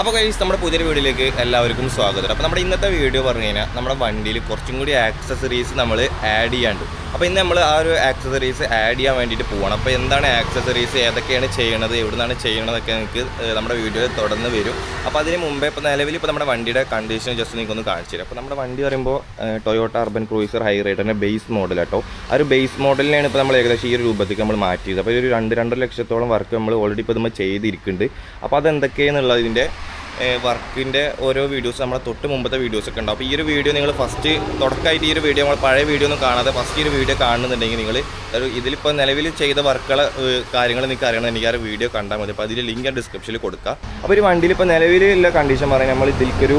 അപ്പോൾ കഴിച്ച് നമ്മുടെ പുതിയൊരു വീഡിയോയിലേക്ക് എല്ലാവർക്കും സ്വാഗതം. അപ്പോൾ നമ്മുടെ ഇന്നത്തെ വീഡിയോ പറഞ്ഞു കഴിഞ്ഞാൽ നമ്മുടെ വണ്ടിയിൽ കുറച്ചും കൂടി ആക്സസറീസ് നമ്മൾ ആഡ് ചെയ്യാണ്ട്. അപ്പോൾ ഇന്ന് നമ്മൾ ആ ഒരു ആക്സസറീസ് ആഡ് ചെയ്യാൻ വേണ്ടിയിട്ട് പോകണം അപ്പോൾ എന്താണ് ആക്സസറീസ് ഏതൊക്കെയാണ് ചെയ്യണത് എവിടെ നിന്നാണ് ചെയ്യണതൊക്കെ നിങ്ങൾക്ക് നമ്മുടെ വീഡിയോയിൽ തുടർന്ന് വരും. അപ്പോൾ അതിന് മുമ്പേ ഇപ്പോൾ നിലവിൽ ഇപ്പോൾ നമ്മുടെ വണ്ടിയുടെ കണ്ടീഷൻ ജസ്റ്റ് നിങ്ങൾക്ക് ഒന്ന് കാണിച്ചു തരാം. അപ്പോൾ നമ്മുടെ വണ്ടി പറയുമ്പോൾ ടൊയോട്ട അർബൻ ക്രൂയിസർ ഹൈ റൈഡറിന്റെ ബേസ് മോഡൽ കേട്ടോ ആ ഒരു ബേസ് മോഡലിനെയാണ് ഇപ്പോൾ നമ്മൾ ഏകദേശം ഈ ഒരു രൂപത്തേക്ക് നമ്മൾ മാറ്റിയത്. അപ്പോൾ ഒരു രണ്ട് രണ്ടര ലക്ഷത്തോളം വർക്ക് നമ്മൾ ഓൾറെഡി ഇപ്പോൾ നമ്മൾ ചെയ്തിരിക്കുന്നുണ്ട്. അപ്പോൾ അതെന്തൊക്കെയാണെന്നുള്ളതിന്റെ വർക്കിന്റെ ഓരോ വീഡിയോസ് നമ്മളെ തൊട്ട് മുമ്പത്തെ വീഡിയോസ് ഒക്കെ ഉണ്ടാവും. അപ്പോൾ ഈ ഒരു വീഡിയോ നിങ്ങൾ ഫസ്റ്റ് തുടക്കമായിട്ട് ഈ ഒരു വീഡിയോ നമ്മൾ പഴയ വീഡിയോ ഒന്നും കാണാതെ ഫസ്റ്റ് ഈ ഒരു വീഡിയോ കാണുന്നുണ്ടെങ്കിൽ നിങ്ങൾ ഒരു ഇതിലിപ്പോൾ നിലവിൽ ചെയ്ത വർക്കുകളെ കാര്യങ്ങൾ നിങ്ങൾക്ക് അറിയണമെങ്കിൽ ആ ഒരു വീഡിയോ കണ്ടാൽ മതി. അപ്പോൾ അതിൽ ലിങ്ക് ഡിസ്ക്രിപ്ഷനിൽ കൊടുക്കുക അപ്പോൾ ഒരു വണ്ടിയിൽ ഇപ്പോൾ നിലവിലുള്ള കണ്ടീഷൻ പറയാൻ നമ്മൾ ഇതിലേക്കൊരു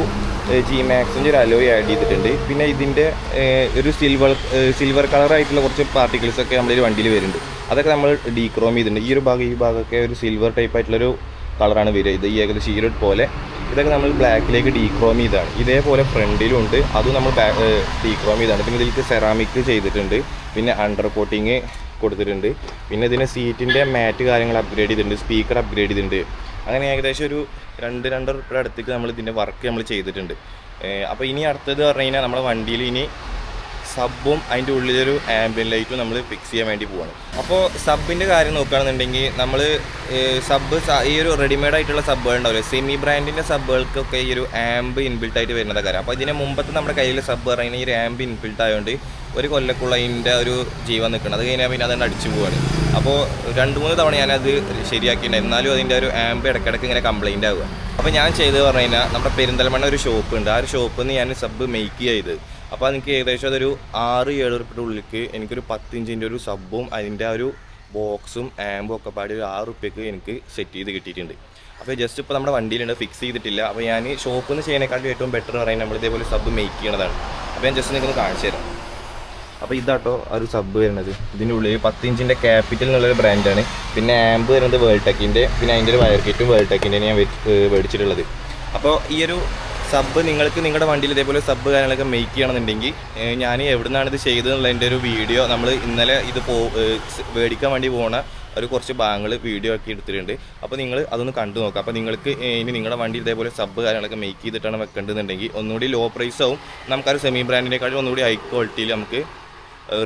ജി മാക്സിന്റെ ഒരു അലോയ് ആഡ് ചെയ്തിട്ടുണ്ട്. പിന്നെ ഇതിന്റെ ഒരു സിൽവർ സിൽവർ കളർ ആയിട്ടുള്ള കുറച്ച് പാർട്ടിക്കിൾസ് ഒക്കെ നമ്മുടെ ഈ വണ്ടിയിൽ വരുന്നുണ്ട്. അതൊക്കെ നമ്മൾ ഡീക്രോം ചെയ്തിട്ടുണ്ട്. ഈ ഒരു ഭാഗം ഈ ഭാഗമൊക്കെ ഒരു സിൽവർ ടൈപ്പ് ആയിട്ടുള്ളൊരു കളറാണ് വരിക. ഇത് ഈ ഏകദേശം ഈ പോലെ ഇതൊക്കെ നമ്മൾ ബ്ലാക്കിലേക്ക് ഡീക്രോം ചെയ്താണ് ഇതേപോലെ ഫ്രണ്ടിലും ഉണ്ട്. അതും നമ്മൾ ഡീക്രോം ചെയ്താണ് പിന്നെ ഇതിലേക്ക് സെറാമിക് ചെയ്തിട്ടുണ്ട്. പിന്നെ അണ്ടർ കോട്ടിങ് കൊടുത്തിട്ടുണ്ട്. പിന്നെ ഇതിന് സീറ്റിന്റെ മാറ്റ് കാര്യങ്ങൾ അപ്ഗ്രേഡ് ചെയ്തിട്ടുണ്ട്. സ്പീക്കർ അപ്ഗ്രേഡ് ചെയ്തിട്ടുണ്ട്. അങ്ങനെ ഏകദേശം ഒരു രണ്ട് രണ്ടര അടുത്തേക്ക് നമ്മൾ ഇതിന്റെ വർക്ക് നമ്മൾ ചെയ്തിട്ടുണ്ട്. അപ്പോൾ ഇനി അടുത്തത് പറഞ്ഞു കഴിഞ്ഞാൽ നമ്മുടെ വണ്ടിയിൽ ഇനി സബും അതിന്റെ ഉള്ളിലൊരു ആംബിയൻ ലൈറ്റും നമ്മൾ ഫിക്സ് ചെയ്യാൻ വേണ്ടി പോവാണ്. അപ്പോൾ സബിന്റെ കാര്യം നോക്കുകയാണെന്നുണ്ടെങ്കിൽ നമ്മൾ സബ് ഈ ഒരു റെഡിമെയ്ഡ് ആയിട്ടുള്ള സബ്ബുകൾ ഉണ്ടാവില്ലേ? സെമി ബ്രാൻഡിന്റെ സബ്ബുകൾക്കൊക്കെ ഈ ഒരു ആംബ് ഇൻബിൽട്ട് ആയിട്ട് വരുന്നത് കാര്യം. അപ്പോൾ ഇതിന് മുമ്പത്തെ നമ്മുടെ കയ്യിൽ സബ് പറയുന്നത് ഈ ഒരു ആംബ് ഇൻബിൽട്ട് ആയതുകൊണ്ട് ഒരു കൊല്ലക്കുള്ള അതിന്റെ ഒരു ജീവൻ നിൽക്കണം. അത് കഴിഞ്ഞാൽ പിന്നെ അതുകൊണ്ട് അടിച്ചു പോവാണ്. അപ്പോൾ രണ്ട് മൂന്ന് തവണ ഞാനത് ശരിയാക്കിയിട്ടുണ്ട്. എന്നാലും അതിന്റെ ഒരു ആംബ് ഇടയ്ക്കിടയ്ക്ക് ഇങ്ങനെ കംപ്ലയിന്റ് ആവുക. അപ്പോൾ ഞാൻ ചെയ്തത് പറഞ്ഞു കഴിഞ്ഞാൽ നമ്മുടെ പെരിന്തൽമണ്ണ ഒരു ഷോപ്പ് ഉണ്ട്. ആ ഒരു ഷോപ്പിൽ നിന്ന് ഞാൻ സബ് മേക്ക് ചെയ്ത് അപ്പോൾ എനിക്ക് ഏകദേശം അതൊരു ആറ് ഏഴ് ഉറുപ്പിയുടെ ഉള്ളിലേക്ക് എനിക്കൊരു പത്തിഞ്ചിന്റെ ഒരു സബ്ബും അതിന്റെ ഒരു ബോക്സും ആമ്പും ഒക്കെ പാടി ഒരു ആറ് ഉറുപ്പ്യക്ക് എനിക്ക് സെറ്റ് ചെയ്ത് കിട്ടിയിട്ടുണ്ട്. അപ്പോൾ ജസ്റ്റ് ഇപ്പോൾ നമ്മുടെ വണ്ടിയിലുണ്ട് ഫിക്സ് ചെയ്തിട്ടില്ല. അപ്പോൾ ഞാൻ ഷോപ്പിൽ നിന്ന് ചെയ്യുന്നതിനേക്കാളും ഏറ്റവും ബെറ്റർ എന്ന് പറയുന്നത് നമ്മൾ ഇതേപോലെ സബ്ബ് മേക്ക് ചെയ്യണതാണ്. അപ്പോൾ ഞാൻ ജസ്റ്റ് നിങ്ങൾക്ക് കാണിച്ചു തരാം. അപ്പോൾ ഇതാട്ടോ ഒരു സബ് വരുന്നത്. ഇതിന്റെ ഉള്ളിൽ പത്ത് ക്യാപിറ്റൽ എന്നുള്ളൊരു ബ്രാൻഡാണ് പിന്നെ ആമ്പ് വരുന്നത് വേൾഡ് ടെക്കിന്റെ പിന്നെ അതിന്റെ ഒരു വയർ കിറ്റും വേൾഡ് ടെക്കിന്റെ ഞാൻ മേടിച്ചിട്ടുള്ളത്. അപ്പോൾ ഈ ഒരു സബ് നിങ്ങൾക്ക് നിങ്ങളുടെ വണ്ടിയിൽ ഇതേപോലെ സബ്ബ് കാര്യങ്ങളൊക്കെ മേക്ക് ചെയ്യണമെന്നുണ്ടെങ്കിൽ ഞാൻ എവിടുന്നാണ് ഇത് ഇത് ചെയ്തതെന്നുള്ളതിന്റെ ഒരു വീഡിയോ നമ്മൾ ഇന്നലെ ഇത് പോ മേടിക്കാൻ വേണ്ടി പോണ ഒരു കുറച്ച് ഭാഗങ്ങൾ വീഡിയോ ആക്കി എടുത്തിട്ടുണ്ട്. അപ്പോൾ നിങ്ങൾ അതൊന്ന് കണ്ടു നോക്കാം. അപ്പോൾ നിങ്ങൾക്ക് ഇനി നിങ്ങളുടെ വണ്ടി ഇതേപോലെ സബ് കാര്യങ്ങളൊക്കെ മേക്ക് ചെയ്തിട്ടാണ് വെക്കേണ്ടതെന്നുണ്ടെങ്കിൽ ഒന്നുകൂടി ലോ പ്രൈസ് ആവും. നമുക്കൊരു സെമി ബ്രാൻഡിനേക്കാളും ഒന്നുകൂടി ഹൈ ക്വാളിറ്റിയിൽ നമുക്ക്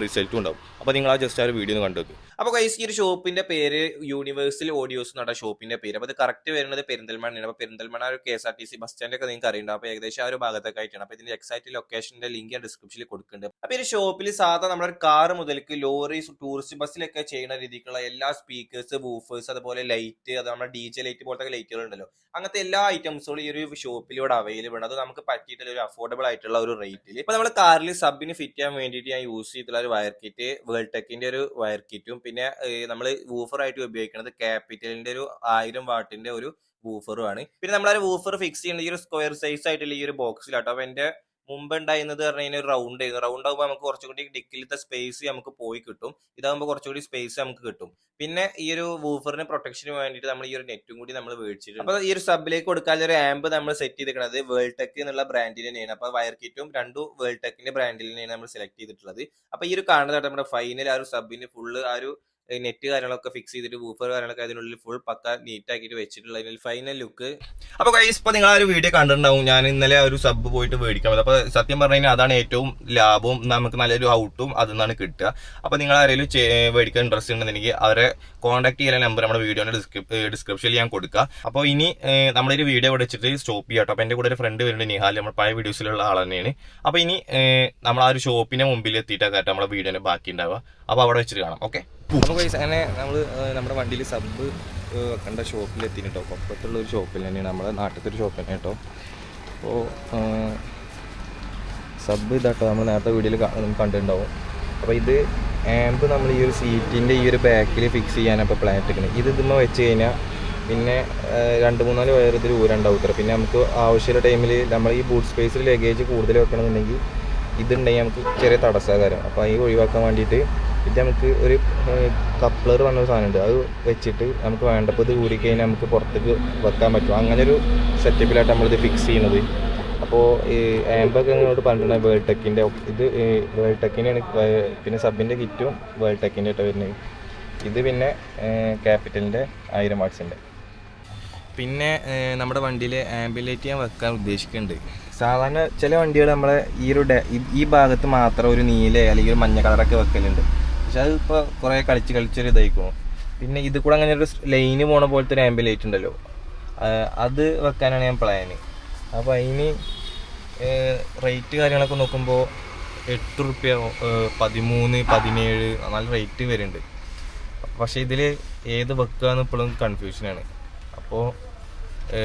റിസൾട്ടും ഉണ്ടാവും. അപ്പോൾ നിങ്ങൾ ആ ജസ്റ്റ് ആ ഒരു വീഡിയോ ഒന്ന് കണ്ടു നോക്ക്. അപ്പോൾ ഗൈസ് ഈ ഒരു ഷോപ്പിന്റെ പേര് യൂണിവേഴ്സൽ ഓഡിയോസ് എന്നാണ് ഷോപ്പിന്റെ പേര്. അപ്പോൾ ഇത് കറക്റ്റ് വരുന്നത് പെരിന്തൽമണ്ണയാണ്. അപ്പോൾ പെരിന്തൽമണ്ണ ഒരു K S R T C bus സ്റ്റാൻഡൊക്കെ നിങ്ങൾക്ക് അറിയണ്ട അപ്പോൾ ഏകദേശം ആ ഒരു ഭാഗത്തൊക്കെ ആയിട്ടാണ്. അപ്പോൾ ഇതിന്റെ എക്സാക്ട് ലൊക്കേഷന്റെ ലിങ്ക് ഞാൻ ഡിസ്ക്രിപ്ഷനിൽ കൊടുക്കുന്നുണ്ട്. അപ്പോൾ ഈ ഷോപ്പിൽ സാധാരണ നമ്മുടെ കാർ മുതൽക്ക് ലോറി ടൂറിസ്റ്റ് ബസ്സിലൊക്കെ ചെയ്യുന്ന രീതിക്കുള്ള എല്ലാ സ്പീക്കേഴ്സ് വൂഫേഴ്സ് അതുപോലെ ലൈറ്റ് അത് നമ്മുടെ ഡി ജെ ലൈറ്റ് പോലത്തെ ലൈറ്റുകൾ ഉണ്ടല്ലോ. അങ്ങനത്തെ എല്ലാ ഐറ്റംസുകളും ഈ ഒരു ഷോപ്പിലൂടെ അവൈലബിൾ ആണ്. അത് നമുക്ക് പറ്റിയിട്ടുള്ള ഒരു അഫോർഡബിൾ ആയിട്ടുള്ള ഒരു റേറ്റിൽ ഇപ്പൊ നമ്മൾ കാറിൽ സബിന് ഫിറ്റ് ചെയ്യാൻ വേണ്ടിയിട്ട് ഞാൻ യൂസ് ചെയ്തിട്ടുള്ള ഒരു വയർ കിറ്റ് വേൾഡ് ടെക്കിന്റെ ഒരു വയർ കിറ്റും പിന്നെ നമ്മൾ വൂഫർ ആയിട്ട് ഉപയോഗിക്കുന്നത് ക്യാപിറ്റലിന്റെ ഒരു ആയിരം വാട്ടിന്റെ ഒരു വൂഫറും ആണ്. പിന്നെ നമ്മൾ ആ വൂഫർ ഫിക്സ് ചെയ്യുന്ന ഈ ഒരു സ്ക്വയർ സൈസ് ആയിട്ടുള്ള ഈ ഒരു ബോക്സിലാട്ടോ അപ്പൊ എന്റെ മുമ്പ് ഉണ്ടായിരുന്നത് പറഞ്ഞു കഴിഞ്ഞാൽ റൗണ്ട് ആയിരുന്നു. റൗണ്ട് ആകുമ്പോൾ നമുക്ക് കുറച്ചുകൂടി ഡിക്കിലത്തെ സ്പേസ് നമുക്ക് പോയി കിട്ടും. ഇതാകുമ്പോൾ കുറച്ചുകൂടി സ്പേസ് നമുക്ക് കിട്ടും. പിന്നെ ഈ ഒരു വൂഫറിന് പ്രൊട്ടക്ഷന് വേണ്ടിയിട്ട് നമ്മൾ ഈ ഒരു നെറ്റും കൂടി നമ്മൾ മേടിച്ചിട്ടുണ്ട്. അപ്പോൾ ഈ ഒരു സബിലേക്ക് കൊടുക്കാനുള്ള ഒരു ആമ്പ് നമ്മൾ സെറ്റ് ചെയ്തിരിക്കുന്നത് വേൾഡ് ടെക് എന്നുള്ള ബ്രാൻഡിൽ തന്നെയാണ്. അപ്പോൾ വയർ കിറ്റും രണ്ടും വേൾഡ് ടെക്കിന്റെ ബ്രാൻഡിൽ തന്നെയാണ് നമ്മൾ സെലക്ട് ചെയ്തിട്ടുള്ളത്. അപ്പോൾ ഈ ഒരു കാണുന്നതായിട്ട് നമ്മുടെ ഫൈനൽ ആ ഒരു സബിന് ഫുള്ള് ആ ഒരു നെറ്റ് കാര്യങ്ങളൊക്കെ ഫിക്സ് ചെയ്തിട്ട് ബൂഫർ കാര്യങ്ങളൊക്കെ അതിനുള്ളിൽ ഫുൾ പക്ക നീറ്റ് ആക്കിയിട്ട് വെച്ചിട്ടുള്ള ഫൈനൽ ലുക്ക് അപ്പൊ കൈസ് ഇപ്പൊ നിങ്ങൾ ആ ഒരു വീഡിയോ കണ്ടിട്ടുണ്ടാവും. ഞാൻ ഇന്നലെ ഒരു സബ് പോയിട്ട് മേടിക്കാൻ പറ്റും അപ്പൊ സത്യം പറഞ്ഞു കഴിഞ്ഞാൽ അതാണ് ഏറ്റവും ലാഭവും നമുക്ക് നല്ലൊരു ഔട്ടും അതിൽ നിന്നാണ് കിട്ടുക. അപ്പൊ നിങ്ങൾ ആരെങ്കിലും മേടിക്കാൻ ഇൻട്രസ്റ്റ് ഉണ്ടെന്നുണ്ടെങ്കിൽ അവരെ കോൺടാക്ട് ചെയ്യാൻ നമ്പർ നമ്മുടെ വീഡിയോയുടെ ഡിസ്ക്രിപ്ഷനിൽ ഞാൻ കൊടുക്കുക അപ്പോൾ ഇനി നമ്മളൊരു വീഡിയോ വെച്ചിട്ട് സ്റ്റോപ്പ് ചെയ്യാം അപ്പൊ എന്റെ കൂടെ ഒരു ഫ്രണ്ട് വരുന്നുണ്ട് നിഹാൽ. നമ്മൾ പഴയ വീഡിയോസിലുള്ള ആൾ തന്നെയാണ്. അപ്പൊ ഇനി നമ്മൾ ആ ഒരു ഷോപ്പിന്റെ മുമ്പിൽ എത്തിയിട്ടൊക്കെ നമ്മുടെ വീഡിയോനെ ബാക്കി ഉണ്ടാവുക. അപ്പൊ അവിടെ വെച്ചിട്ട് കാണാം ഓക്കെ അപ്പോൾ അങ്ങനെ നമ്മൾ നമ്മുടെ വണ്ടിയിൽ സബ് വെക്കേണ്ട ഷോപ്പിൽ എത്തി കേട്ടോ കൊപ്പത്തുള്ള ഒരു ഷോപ്പിൽ തന്നെയാണ് നമ്മുടെ നാട്ടിലത്തെ ഒരു ഷോപ്പ് തന്നെ കേട്ടോ അപ്പോൾ സബ് ഇതാട്ടോ നമ്മൾ നേരത്തെ വീഡിയോയിൽ കണ്ടിട്ടുണ്ടാവും. അപ്പോൾ ഇത് ആമ്പ് നമ്മൾ ഈ ഒരു സീറ്റിന്റെ ഈ ഒരു ബാക്കിൽ ഫിക്സ് ചെയ്യാനാണ് ഇപ്പോൾ പ്ലാൻ ഇട്ടിരിക്കുന്നത് ഇത് ഇതുമ്മ വെച്ച് കഴിഞ്ഞാൽ പിന്നെ രണ്ട് മൂന്നാൽ വയർ ഇതിൽ ഊരണ്ടാവും ഇത്ര. പിന്നെ നമുക്ക് ആവശ്യമുള്ള ടൈമിൽ നമ്മൾ ഈ ബൂട്ട് സ്പേസിൽ ലഗേജ് കൂടുതൽ വെക്കണമെന്നുണ്ടെങ്കിൽ ഇതുണ്ടെങ്കിൽ നമുക്ക് ചെറിയ തടസ്സകാരം അപ്പോൾ ഈ ഒഴിവാക്കാൻ വേണ്ടിയിട്ട് ഇത് നമുക്ക് ഒരു കപ്ലർ പറഞ്ഞ ഒരു സാധനമുണ്ട്. അത് വെച്ചിട്ട് നമുക്ക് വേണ്ടപ്പോൾ ഇത് ഊരിക്കഴിഞ്ഞാൽ നമുക്ക് പുറത്തേക്ക് വെക്കാൻ പറ്റും. അങ്ങനെ ഒരു സെറ്റപ്പിലായിട്ട് നമ്മളിത് ഫിക്സ് ചെയ്യുന്നത്. അപ്പോൾ ഈ ആമ്പൊക്കെ ഇങ്ങോട്ട് പറഞ്ഞിട്ടുണ്ട് വേൾഡ് ടെക്കിന്റെ ഇത് വേൾഡ് ടെക്കിന്റെയാണ് പിന്നെ സബിന്റെ കിറ്റും വേൾഡ് ടെക്കിന്റെ ആയിട്ട് വരുന്നത്. ഇത് പിന്നെ ക്യാപിറ്റലിന്റെ ആയിരം വാട്സിന്റെ പിന്നെ നമ്മുടെ വണ്ടിയിൽ ആംബുലേറ്റ് ഞാൻ വെക്കാൻ ഉദ്ദേശിക്കുന്നുണ്ട്. സാധാരണ ചില വണ്ടികൾ നമ്മളെ ഈ ഒരു ഈ ഭാഗത്ത് മാത്രം ഒരു നീല അല്ലെങ്കിൽ ഒരു മഞ്ഞ കളറൊക്കെ വെക്കലുണ്ട്. പക്ഷെ അത് ഇപ്പോൾ കുറേ കളിച്ച് കളിച്ചൊരു ഇതായിക്കോ പിന്നെ ഇത് കൂടെ അങ്ങനെ ഒരു ലൈന് പോണ പോലത്തെ ഒരു ആംബുലേറ്റ് ഉണ്ടല്ലോ അത് വെക്കാനാണ് ഞാൻ പ്ലാന് അപ്പോൾ അതിന് റേറ്റ് കാര്യങ്ങളൊക്കെ നോക്കുമ്പോൾ എട്ട് റുപ്യ പതിമൂന്ന് പതിനേഴ് നല്ല റേറ്റ് വരുന്നുണ്ട്. പക്ഷേ ഇതിൽ ഏത് വെക്കുക എന്ന് ഇപ്പോഴും കൺഫ്യൂഷനാണ് അപ്പോൾ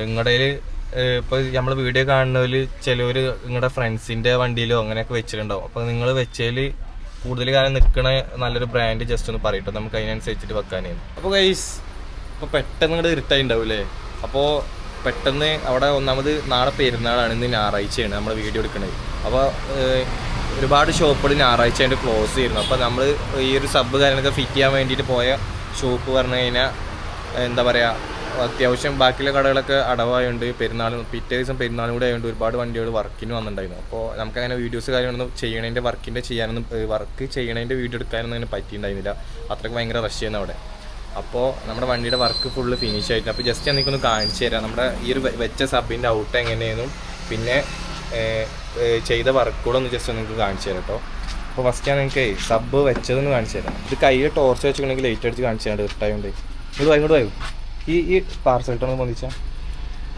നിങ്ങളുടെ ഇപ്പോൾ നമ്മൾ വീഡിയോ കാണുന്നതിൽ ചിലവർ നിങ്ങളുടെ ഫ്രണ്ട്സിന്റെ വണ്ടിയിലോ അങ്ങനെയൊക്കെ വെച്ചിട്ടുണ്ടാവും. അപ്പോൾ നിങ്ങൾ വെച്ചതിൽ കൂടുതൽ കാലം നിൽക്കണ നല്ലൊരു ബ്രാൻഡ് ജസ്റ്റ് ഒന്ന് പറയട്ടെ. നമുക്ക് അതിനനുസരിച്ചിട്ട് വെക്കാനേ. അപ്പോൾ ഗൈസ് ഇപ്പോൾ പെട്ടെന്ന് ഇങ്ങോട്ട് ഇരുട്ടായി ഉണ്ടാവില്ലേ അപ്പോൾ പെട്ടെന്ന് അവിടെ ഒന്നാമത് നാളെ പെരുന്നാളാണ് ഇന്ന് ഞായറാഴ്ചയാണ് നമ്മൾ വീഡിയോ എടുക്കുന്നത് അപ്പോൾ ഒരുപാട് ഷോപ്പുകൾ ഞായറാഴ്ച ആയിട്ട് ക്ലോസ് ചെയ്യുന്നു അപ്പോൾ നമ്മൾ ഈ ഒരു സബ് കാര്യങ്ങളൊക്കെ ഫിറ്റ് ചെയ്യാൻ വേണ്ടിയിട്ട് പോയ ഷോപ്പ് പറഞ്ഞു കഴിഞ്ഞാൽ എന്താ പറയുക അത്യാവശ്യം ബാക്കിയുള്ള കടകളൊക്കെ അടവായുണ്ട് പെരുന്നാളും പിറ്റേ ദിവസം പെരുന്നാളും കൂടെ ആയതുകൊണ്ട് ഒരുപാട് വണ്ടികൾ വർക്കിന് വന്നിട്ടുണ്ടായിരുന്നു. അപ്പോൾ നമുക്ക് അങ്ങനെ വീഡിയോസ് കാര്യങ്ങളൊന്നും ചെയ്യണതിന്റെ വർക്കിന്റെ ചെയ്യാനൊന്നും വർക്ക് ചെയ്യണതിന്റെ വീഡിയോ എടുക്കാനൊന്നും അങ്ങനെ പറ്റിയിട്ടുണ്ടായിരുന്നില്ല. അത്രയ്ക്ക് ഭയങ്കര റഷ് ചെയ്യുന്ന അവിടെ. അപ്പോൾ നമ്മുടെ വണ്ടിയുടെ വർക്ക് ഫുള്ള് ഫിനിഷ് ആയിട്ട്. അപ്പോൾ ജസ്റ്റ് എനിക്കൊന്ന് കാണിച്ചു തരാം. നമ്മുടെ ഈ ഒരു വെച്ച സബിന്റെ ഔട്ട് എങ്ങനെയായിരുന്നു പിന്നെ ചെയ്ത വർക്കുകളൊന്ന് ജസ്റ്റ് നിങ്ങൾക്ക് കാണിച്ചു തരാം കേട്ടോ അപ്പോൾ ഫസ്റ്റ് ഞാൻ നിങ്ങൾക്ക് സബ് വെച്ചതെന്ന് കാണിച്ചു തരാം. ഇത് കയ്യിൽ ടോർച്ച് വെച്ചിട്ടുണ്ടെങ്കിൽ ലൈറ്റ് അടിച്ച് കാണിച്ചു തരാം ഇട്ടായോണ്ട്. ഇത് വൈകോട്ട് വായു ഈ ഈ പാർസൽ ഇട്ടൊന്ന് പൊന്നിച്ചാൽ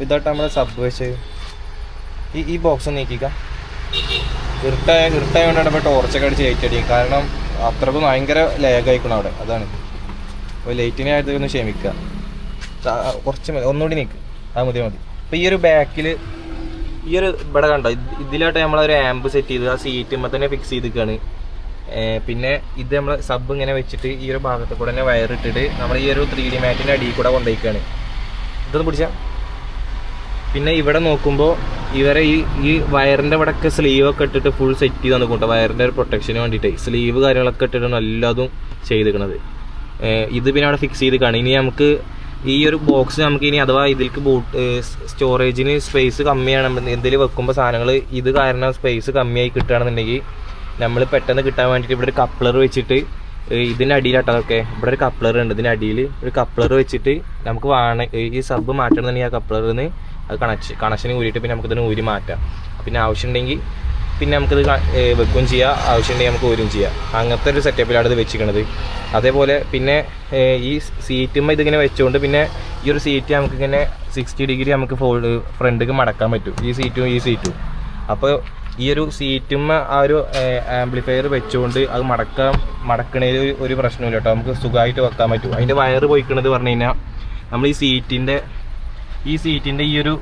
ഇതായിട്ട് നമ്മുടെ സബ് വെച്ച് ഈ ഈ ബോക്സ് നീക്കിക്ക നീക്കിക്കാം. ഇരുട്ടായ ഇരുട്ടായതുകൊണ്ടാണ് ഇപ്പോൾ ടോർച്ചൊക്കെ അടിച്ച് ലൈറ്റ് അടിക്കും. കാരണം അത്രക്കും ഭയങ്കര ലേഗ് ആയിക്കണം അവിടെ. അതാണ്. അപ്പോൾ ലൈറ്റിനെ ആയിട്ട് ഒന്ന് ക്ഷമിക്കുക കുറച്ച് മതി. ഒന്നുകൂടി നീക്ക്. അത് മതി മതി. അപ്പോൾ ഈ ഒരു ബാക്കിൽ ഈ ഒരു ഇവിടെ കണ്ടോ? ഇതിലോട്ട് നമ്മളൊരു ആംബ് സെറ്റ് ചെയ്ത് ആ സീറ്റ് തന്നെ ഫിക്സ് ചെയ്തിരിക്കുകയാണ് പിന്നെ ഇത് നമ്മൾ സബ് ഇങ്ങനെ വെച്ചിട്ട് ഈ ഒരു ഭാഗത്ത് കൂടെ തന്നെ വയർ ഇട്ടിട്ട് നമ്മൾ ഈ ഒരു ത്രീ ഡി മാറ്റിന്റെ അടിയിൽ കൂടെ കൊണ്ടുപോയിക്കാണ്. ഇതൊന്ന് പിടിച്ചാൽ പിന്നെ ഇവിടെ നോക്കുമ്പോൾ ഇവരെ ഈ ഈ വയറിന്റെ ഇവിടെയൊക്കെ സ്ലീവ് ഒക്കെ ഇട്ടിട്ട് ഫുൾ സെറ്റ് ചെയ്ത് തന്നിട്ടുണ്ട് വയറിന്റെ ഒരു പ്രൊട്ടക്ഷന് വേണ്ടിയിട്ട്. സ്ലീവ് കാര്യങ്ങളൊക്കെ ഇട്ടിട്ടാണ് എല്ലാതും ചെയ്തിരിക്കണത്. ഇത് പിന്നെ അവിടെ ഫിക്സ് ചെയ്ത് കാണും ഇനി നമുക്ക് ഈ ഒരു ബോക്സ് നമുക്ക് ഇനി അഥവാ ഇതിലേക്ക് ബൂട്ട് സ്റ്റോറേജിന് സ്പേസ് കമ്മിയാണ് എന്തെങ്കിലും വെക്കുമ്പോൾ സാധനങ്ങൾ ഇത് കാരണം സ്പേസ് കമ്മിയായി കിട്ടുകയാണെന്നുണ്ടെങ്കിൽ നമ്മൾ പെട്ടെന്ന് കിട്ടാൻ വേണ്ടിയിട്ട് ഇവിടെ ഒരു കപ്ലർ വെച്ചിട്ട് ഇതിന്റെ അടിയിലാട്ടോ അതൊക്കെ. ഇവിടെ ഒരു കപ്ലർ ഉണ്ട് ഇതിന്റെ അടിയിൽ ഒരു കപ്ലർ വെച്ചിട്ട് നമുക്ക് വാണ ഈ സബ് മാറ്റണമെന്നുണ്ടെങ്കിൽ ആ കപ്ലറിൽ നിന്ന് അത് കണക്ഷൻ കണക്ഷൻ ഊരിയിട്ട് പിന്നെ നമുക്കിതിന് ഊരി മാറ്റാം. പിന്നെ ആവശ്യമുണ്ടെങ്കിൽ പിന്നെ നമുക്കിത് വെക്കുകയും ചെയ്യാം. ആവശ്യമുണ്ടെങ്കിൽ നമുക്ക് ഊരും ചെയ്യാം. അങ്ങനത്തെ ഒരു സെറ്റപ്പിലാണ് ഇത് വെച്ചിരിക്കണത്. അതേപോലെ പിന്നെ ഈ സീറ്റുമ്പോൾ ഇതിങ്ങനെ വെച്ചുകൊണ്ട് പിന്നെ ഈ ഒരു സീറ്റ് നമുക്കിങ്ങനെ സിക്സ്റ്റി ഡിഗ്രി നമുക്ക് ഫോൾഡ് ഫ്രണ്ടിലേക്ക് മടക്കാൻ പറ്റും. ഈ സീറ്റും ഈ സീറ്റും. അപ്പോൾ ഈ ഒരു സീറ്റുമ്മ ആ ഒരു ആംപ്ലിഫയർ വെച്ചുകൊണ്ട് അത് മടക്കാൻ മടക്കണേൽ ഒരു പ്രശ്നമില്ല കേട്ടോ നമുക്ക് സുഖമായിട്ട് വെക്കാൻ പറ്റും. അതിന്റെ വയറ് പോയിക്കണത് പറഞ്ഞു കഴിഞ്ഞാൽ നമ്മൾ ഈ സീറ്റിന്റെ ഈ സീറ്റിന്റെ ഈ ഒരു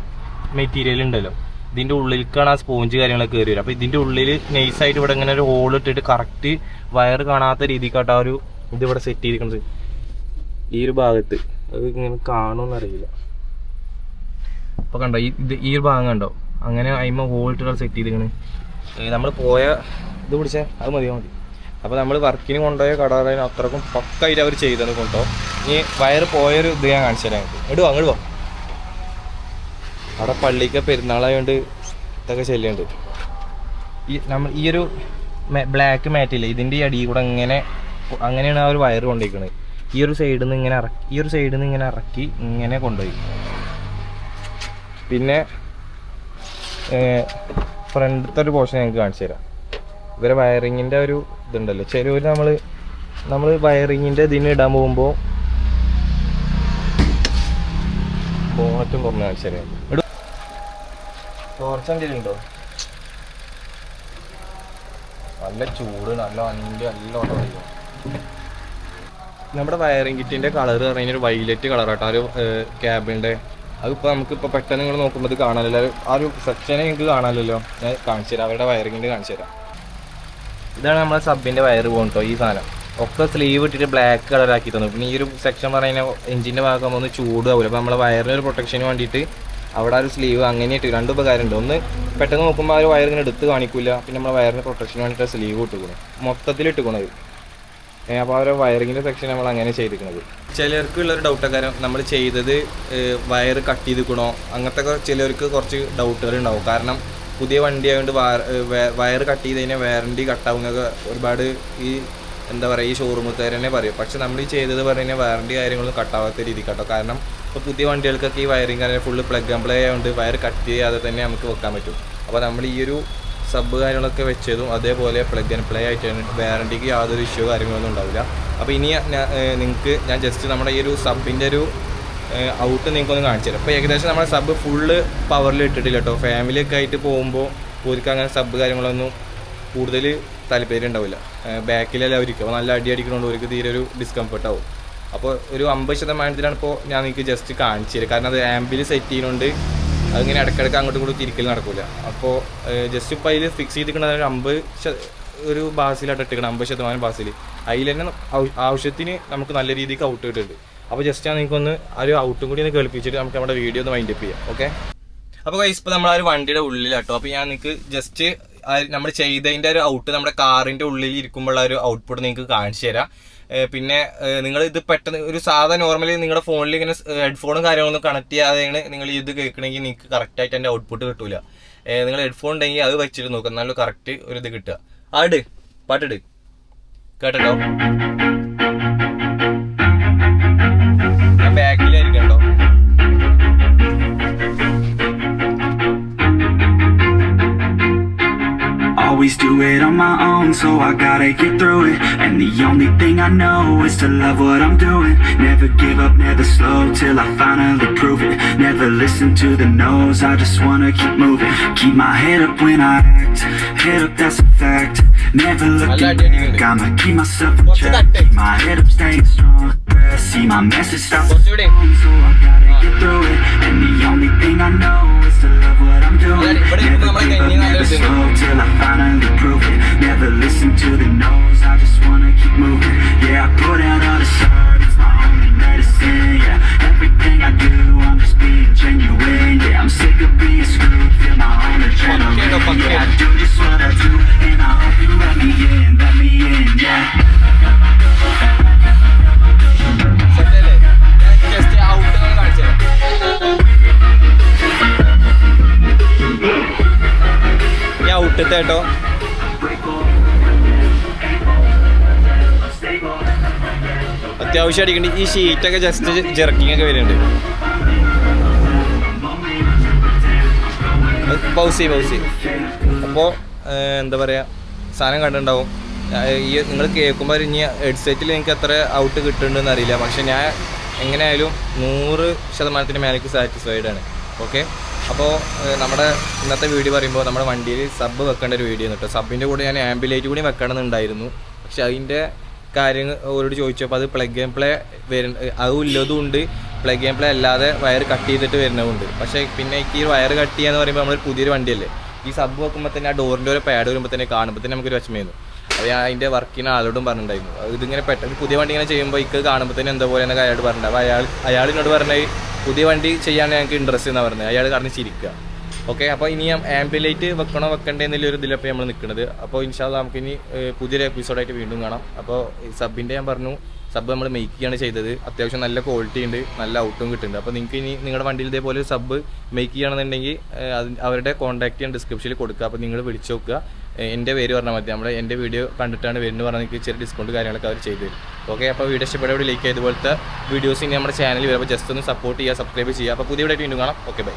മെറ്റീരിയൽ ഉണ്ടല്ലോ. ഇതിന്റെ ഉള്ളിലേക്കാണ് ആ സ്പോഞ്ച് കാര്യങ്ങളൊക്കെ കയറി വരും. അപ്പോൾ ഇതിന്റെ ഉള്ളിൽ നൈസായിട്ട് ഇവിടെ ഇങ്ങനെ ഒരു ഹോൾ ഇട്ടിട്ട് കറക്റ്റ് വയർ കാണാത്ത രീതിക്കാട്ട് ഒരു ഇതിവിടെ സെറ്റ് ചെയ്തിരിക്കുന്നത് ഈ ഒരു ഭാഗത്ത്. അത് ഇങ്ങനെ കാണുമെന്നറിയില്ല അപ്പോൾ കണ്ടോ ഈ ഇത് ഈ ഒരു ഭാഗം കണ്ടോ? അങ്ങനെ അയിമ വോൾട്ടുകൾ സെറ്റ് ചെയ്തിരിക്കണ്. നമ്മൾ പോയ ഇത് പിടിച്ചേ അത് മതിയാ മതി. അപ്പോൾ നമ്മൾ വർക്കിന് കൊണ്ടുപോയ കടകളിൽ അത്രക്കും പക്കായിട്ട് അവർ ചെയ്തത് കൊണ്ടോ. ഇനി വയറ് പോയൊരു ഇത് ഞാൻ കാണിച്ചു തരാം ഇടുവോ അങ്ങോട്ട് പോ അവിടെ പള്ളിക്ക് പെരുന്നാളായതുകൊണ്ട് ഇതൊക്കെ ശല്യമുണ്ട് ഈ നമ്മൾ ഈ ഒരു ബ്ലാക്ക് മാറ്റില്ലേ ഇതിന്റെ ഈ അടിയിൽ കൂടെ ഇങ്ങനെ അങ്ങനെയാണ് ആ ഒരു വയറ് കൊണ്ടിരിക്കുന്നത് ഈ ഒരു സൈഡിൽ നിന്ന് ഇങ്ങനെ ഇറക്കി ഈ ഒരു സൈഡിൽ നിന്ന് ഇങ്ങനെ ഇറക്കി ഇങ്ങനെ കൊണ്ടുപോയി. പിന്നെ ഫ്രണ്ടത്തെ ഒരു പോർഷൻ ഞങ്ങൾക്ക് കാണിച്ചു തരാം. ഇവരെ വയറിങ്ങിന്റെ ഒരു ഇതുണ്ടല്ലോ. ചിലവർ നമ്മൾ നമ്മൾ വയറിങ്ങിന്റെ ഇതിന് ഇടാൻ പോകുമ്പോൾ ബോണറ്റും തുറന്ന് കാണിച്ചു തരാം. ടോർച്ച് എന്തെങ്കിലും ഉണ്ടോ നല്ല ചൂട് നല്ല വണ്ടി നല്ല ഓട്ടം നമ്മുടെ വയറിംഗ് കിറ്റിന്റെ കളർ പറഞ്ഞാൽ ഒരു വൈലറ്റ് കളർ ആട്ടോ. ഒരു ക്യാബിന്റെ അതിപ്പോൾ നമുക്കിപ്പോൾ പെട്ടെന്ന് നിങ്ങൾ നോക്കുമ്പോൾ ഇത് കാണാനല്ലോ. ആ ഒരു സെക്ഷനെ നിങ്ങൾക്ക് കാണാനല്ലോ ഞാൻ കാണിച്ചു തരാം. അവരുടെ വയറിങ്ങിന്റെ കാണിച്ചു തരാം. ഇതാണ് നമ്മുടെ സബിന്റെ വയർ പോകുന്നുട്ടോ ഈ സാധനം. ഒക്കെ സ്ലീവ് ഇട്ടിട്ട് ബ്ലാക്ക് കളർ ആക്കി തന്നു. പിന്നെ ഈ ഒരു സെക്ഷൻ പറയുന്ന എഞ്ചിന്റെ ഭാഗം ഒന്ന് ചൂടാവില്ല അപ്പോൾ നമ്മളെ വയറിന് ഒരു പ്രൊട്ടക്ഷന് വേണ്ടിയിട്ട് അവിടെ ഒരു സ്ലീവ് അങ്ങനെ ഇട്ട്. രണ്ട് ഉപകാരമുണ്ട്. ഒന്ന് പെട്ടെന്ന് നോക്കുമ്പോൾ ആ ഒരു വയർ ഇങ്ങനെ എടുത്ത് കാണിക്കില്ല പിന്നെ നമ്മളെ വയറിന് പ്രൊട്ടക്ഷന് വേണ്ടിയിട്ട് സ്ലീവ് ഇട്ടുകൊടുക്കും മൊത്തത്തിൽ ഇട്ടുകൊണ്ടത് അപ്പോൾ അവരെ വയറിങ്ങിന്റെ സെക്ഷൻ നമ്മൾ അങ്ങനെ ചെയ്തിരിക്കുന്നത്. ചിലർക്ക് ഉള്ളൊരു ഡൗട്ട് കാരണം നമ്മൾ ചെയ്തത് വയർ കട്ട് ചെയ്തിക്കണോ അങ്ങനത്തെ ചിലർക്ക് കുറച്ച് ഡൗട്ടുകൾ ഉണ്ടാവും. കാരണം പുതിയ വണ്ടി ആയതുകൊണ്ട് വയർ കട്ട് ചെയ്ത് കഴിഞ്ഞാൽ വാറണ്ടി കട്ടാവുന്നൊക്കെ ഒരുപാട് ഈ എന്താ പറയുക ഈ ഷോറൂമുകാർ തന്നെ പറയും. പക്ഷെ നമ്മൾ ഈ ചെയ്തത് പറഞ്ഞു കഴിഞ്ഞാൽ വാറണ്ടി കാര്യങ്ങളൊന്നും കട്ടാവാത്ത രീതി കേട്ടോ. കാരണം ഇപ്പോൾ പുതിയ വണ്ടികൾക്കൊക്കെ ഈ വയറിങ് കാര്യങ്ങൾ ഫുള്ള് പ്ലഗ് ആൻഡ് പ്ലേ ആയതുകൊണ്ട് വയർ കട്ട് ചെയ്യാതെ തന്നെ നമുക്ക് വെക്കാൻ പറ്റും. അപ്പോൾ നമ്മൾ ഈ ഒരു സബ് കാര്യങ്ങളൊക്കെ വെച്ചതും അതേപോലെ പ്ലഗ് ആൻഡ് പ്ലേ ആയിട്ടാണ്. വാറണ്ടിക്ക് യാതൊരു ഇഷ്യൂ കാര്യങ്ങളൊന്നും ഉണ്ടാവില്ല. അപ്പോൾ ഇനി നിങ്ങൾക്ക് ഞാൻ ജസ്റ്റ് നമ്മുടെ ഈ ഒരു സബിന്റെ ഒരു ഔട്ട് നിങ്ങൾക്കൊന്ന് കാണിച്ചു തരാം. അപ്പോൾ ഏകദേശം നമ്മുടെ സബ് ഫുള്ള് പവറിൽ ഇട്ടിട്ടില്ല കേട്ടോ ഫാമിലിയൊക്കെ ആയിട്ട് പോകുമ്പോൾ ഓർക്ക് അങ്ങനെ സബ് കാര്യങ്ങളൊന്നും കൂടുതൽ താല്പര്യം ഉണ്ടാവില്ല. ബാക്കിലെല്ലാം അവർക്ക് നല്ല അടി അടിക്കണോണ്ട് അവർക്ക് തീരെ ഒരു ഡിസ്കംഫർട്ട് ആവും. അപ്പോൾ ഒരു അമ്പത് ശതമാനത്തിലാണ് ഇപ്പോൾ ഞാൻ നിങ്ങൾക്ക് ജസ്റ്റ് കാണിച്ചു തരാം. കാരണം അത് ആംബിൽ സെറ്റ് ചെയ്യുന്നതുകൊണ്ട് അതിങ്ങനെ ഇടയ്ക്കിടയ്ക്ക് അങ്ങോട്ടും ഇങ്ങോട്ടും തിരിക്കൽ നടക്കില്ല അപ്പോൾ ജസ്റ്റ് ഇപ്പോൾ അതിൽ ഫിക്സ് ചെയ്തിരിക്കുന്നത് ഒരു അമ്പത് ഒരു ബാസിലായിട്ട് ഇട്ടിരിക്കണം അമ്പത് ശതമാനം ബാസിൽ അതിൽ തന്നെ ആവശ്യത്തിന് നമുക്ക് നല്ല രീതിക്ക് ഔട്ട് കിട്ടുന്നുണ്ട് അപ്പോൾ ജസ്റ്റ് ഞാൻ നിങ്ങൾക്കൊന്ന് ആ ഒരു ഔട്ടും കൂടി ഒന്ന് കേൾപ്പിച്ചിട്ട് നമുക്ക് നമ്മുടെ വീഡിയോ ഒന്ന് വൈൻഡപ്പ് ചെയ്യാം ഓക്കെ അപ്പോൾ കൈസ് ഇപ്പോൾ നമ്മൾ ആ ഒരു വണ്ടിയുടെ ഉള്ളിലാട്ടോ. അപ്പോൾ ഞാൻ നിങ്ങൾക്ക് ജസ്റ്റ് നമ്മൾ ചെയ്തതിന്റെ ഒരു ഔട്ട് നമ്മുടെ കാറിന്റെ ഉള്ളിൽ ഇരിക്കുമ്പോഴുള്ള ഒരു ഔട്ട്പുട്ട് നിങ്ങൾക്ക് കാണിച്ചു തരാം. പിന്നെ നിങ്ങൾ ഇത് പെട്ടെന്ന് ഒരു സാധാ നോർമലി നിങ്ങളുടെ ഫോണിൽ ഇങ്ങനെ ഹെഡ്ഫോണും കാര്യങ്ങളൊന്നും കണക്ട് ചെയ്യാതെയാണ് നിങ്ങൾ ഇത് കേൾക്കണമെങ്കിൽ നിങ്ങൾക്ക് കറക്റ്റായിട്ട് എന്റെ ഔട്ട്പുട്ട് കിട്ടൂല. നിങ്ങൾ ഹെഡ്ഫോൺ ഉണ്ടെങ്കിൽ അത് വെച്ചിട്ട് നോക്കുക എന്നാലും കറക്റ്റ് ഒരു ഇത് കിട്ടുക. ആട് പാട്ടിട്. കേട്ടോ കേട്ടോ Always do it on my going so I gotta get through it. And the only thing I know is to love what I'm doing. Never give up, never slow till I finally prove it. Never listen to the no's, I just wanna keep moving. Keep my head up when I act, head up that's a fact. Never look back, I'ma keep myself in check. Keep my head up staying strong. See my message stop. So I gotta get through it. And the only thing I know is to love what I'm doing. Never give up, never slow Till I finally prove it. Never listen to the no's I just wanna keep moving. Yeah, I put out all the shit It's my only medicine, yeah Everything I do, I'm just being genuine. Yeah, I'm sick of being screwed Feel my own adrenaline അത്യാവശ്യം ഈ ഷീറ്റൊക്കെ just jerking ഒക്കെ വരുന്നുണ്ട്. പൗസി പൗസി അപ്പോൾ എന്താ പറയുക സാധനം കണ്ടിട്ടുണ്ടാവും. ഈ നിങ്ങൾ കേൾക്കുമ്പോൾ ഇനി ഹെഡ്സെറ്റിൽ എനിക്ക് എത്ര ഔട്ട് കിട്ടുന്നുണ്ടെന്ന് അറിയില്ല. പക്ഷെ ഞാൻ എങ്ങനെയായാലും നൂറ് ശതമാനത്തിന് മേലേക്ക് സാറ്റിസ്ഫൈഡ് ആണ്. ഓക്കെ അപ്പോൾ നമ്മുടെ ഇന്നത്തെ വീഡിയോ പറയുമ്പോൾ നമ്മുടെ വണ്ടിയിൽ സബ് വെക്കേണ്ട ഒരു വീഡിയോ ആണ് കേട്ടോ സബിന്റെ കൂടെ ഞാൻ ആംബുലേറ്റ് കൂടി വെക്കണമെന്നുണ്ടായിരുന്നു. പക്ഷെ അതിന്റെ കാര്യങ്ങൾ അവരോട് ചോദിച്ചപ്പോൾ അത് പ്ലഗ് ആൻഡ് പ്ലേ വരുന്ന അതും ഇല്ലതും ഉണ്ട്. പ്ലഗ് ആൻഡ് പ്ലേ അല്ലാതെ വയർ കട്ട് ചെയ്തിട്ട് വരുന്നതുണ്ട് പക്ഷേ പിന്നെ ഈ വയർ കട്ട് എന്ന് പറയുമ്പോൾ നമ്മൾ പുതിയൊരു വണ്ടിയല്ലേ? ഈ സബ് വെക്കുമ്പോൾ തന്നെ ആ ഡോറിന്റെ ഒരു പാഡ് വരുമ്പോൾ തന്നെ കാണുമ്പോൾ തന്നെ നമുക്കൊരു വിഷമമായിരുന്നു. അപ്പോൾ ഞാൻ അതിന്റെ വർക്കിന് ആളോടും പറഞ്ഞിട്ടുണ്ടായിരുന്നു. അത് ഇതിങ്ങനെ പെട്ടെന്ന് പുതിയ വണ്ടി ഇങ്ങനെ ചെയ്യുമ്പോൾ ഇക്ക് കാണുമ്പോൾ തന്നെ എന്താ പോലെ എന്നൊക്കെ അയാളോട് പറഞ്ഞിട്ടുണ്ട് അപ്പോൾ അയാൾ അയാളിനോട് പറഞ്ഞാൽ പുതിയ വണ്ടി ചെയ്യാൻ ഞങ്ങൾക്ക് ഇൻട്രസ്റ്റ് എന്നാണ് പറഞ്ഞത്. അയാൾ കാരണം ചിരിക്കുക. ഓക്കെ അപ്പോൾ ഇനി ആംബുലേറ്റ് വെക്കണോ വെക്കണ്ടേ എന്നുള്ള ഒരു ഇതിലപ്പോൾ നമ്മൾ നിൽക്കുന്നത് അപ്പോൾ ഇൻഷാല്ല നമുക്ക് ഇനി പുതിയൊരു എപ്പിസോഡായിട്ട് വീണ്ടും കാണാം. അപ്പോൾ സബിന്റെ ഞാൻ പറഞ്ഞു സബ് നമ്മൾ ചെയ്യാണ് ചെയ്തത്. അത്യാവശ്യം നല്ല ക്വാളിറ്റി ഉണ്ട് നല്ല ഔട്ടും കിട്ടുന്നുണ്ട്. അപ്പോൾ നിങ്ങൾക്ക് ഇനി നിങ്ങളുടെ വണ്ടിയിൽ ഇതേപോലെ സബ് മേക്ക് ചെയ്യണമെന്നുണ്ടെങ്കിൽ അവരുടെ കോൺടാക്റ്റ് ഞാൻ ഡിസ്ക്രിപ്ഷനിൽ കൊടുക്കുക അപ്പോൾ നിങ്ങൾ വിളിച്ച് നോക്കുക. എന്റെ പേര് പറഞ്ഞാൽ മതി. നമ്മുടെ എന്റെ വീഡിയോ കണ്ടിട്ടാണ് വരുന്നത് പറഞ്ഞാൽ നിങ്ങൾക്ക് ചെറിയ ഡിസ്കൗണ്ട് കാര്യങ്ങളൊക്കെ അവർ ചെയ്തു തരും. ഓക്കെ അപ്പോൾ വീഡിയോ ഇഷ്ടപ്പെട്ടവിടെ ലൈക്ക് ചെയ്തുപോലത്തെ വീഡിയോസ് ഇനി നമ്മുടെ ചാനൽ വരുമ്പോൾ ജസ്റ്റ് ഒന്ന് സപ്പോർട്ട് ചെയ്യുക സബ്സ്ക്രൈബ് ചെയ്യുക. അപ്പോൾ പുതിയ വീഡിയോ വീണ്ടും കാണാം. Okay bye